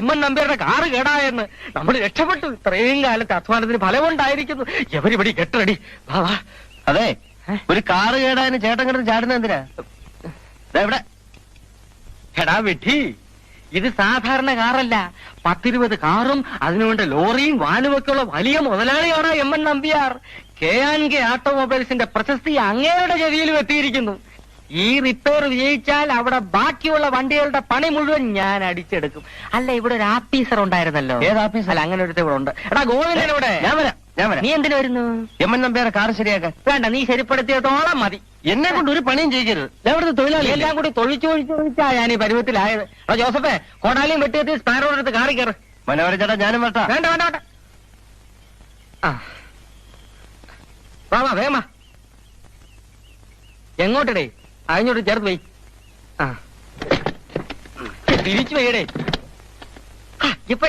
M N നമ്പ്യാരുടെ car കേടായെന്ന് നമ്മൾ രക്ഷപ്പെട്ടു. ഇത്രയും കാലത്തെ അധ്വാനത്തിന് ഫലമുണ്ടായിരിക്കുന്നു. എവരിപടി കെട്ടടി വാ വാ. അതെ ഒരു കാറ് കേടായതിന് ചേട്ടൻ കിടന്ന് ചാടുന്ന എന്തിനാ? ദേ ഇവിടെ. എടാ വിട്ടി ഇത് സാധാരണ കാറല്ല. പത്തിരുപത് കാറും അതിനുവേണ്ട ലോറിയും വാനും ഒക്കെ ഉള്ള വലിയ മുതലാളിയാണ് M N Nambiar. K and K ഓട്ടോമൊബൈൽസിന്റെ പ്രശസ്തി അങ്ങേരുടെ ചെവിയിലും എത്തിയിരിക്കുന്നു. ഈ റിപ്പയർ വിജയിച്ചാൽ അവിടെ ബാക്കിയുള്ള വണ്ടികളുടെ പണി മുഴുവൻ ഞാൻ അടിച്ചെടുക്കും. അല്ല ഇവിടെ ഒരു ആഫീസർ ഉണ്ടായിരുന്നല്ലോ. ഏത് ആഫീസർ? അല്ല അങ്ങനെ ഒരുത്തേ ഇവിടെ ഉണ്ട്. എടാ ഗോവിന്ദൻ ഇവിടെ ഞാൻ വരാം ഞാൻ വരാം. നീ എന്തിനു വരുന്നു? എം എൻ നമ്പ്യാരെ കാർ ശരിയാക്കാൻ. വേണ്ട നീ ശരിപ്പെടുത്തിയതോളം മതി. എന്നെ കൊണ്ട് ഒരു പണിയും ചെയ്യരുത്. ഞാൻ ഇവിടുത്തെ തൊഴിലാളി എല്ലാം കൂടി തൊഴിച്ചൊഴിച്ചൊഴിച്ചാ ഞാൻ ഈ പരുവത്തിലായത് എടാ ജോസഫേ കോടാലിയും വെട്ടിയെത്തി സ്പാനറോട് എടുത്ത് കാറി കയറ്. മനോഹര ചേട്ടാ ഞാനും വരട്ടാ. വേണ്ട വേണ്ട വേണ്ട. ആ. വാ വാ വേഗം വാ. എങ്ങോട്ടടേ? അഴിഞ്ഞോട്ട് ചേർത്ത് പോയി ആ. തിരിച്ചു പോയടേ ഇപ്പൊ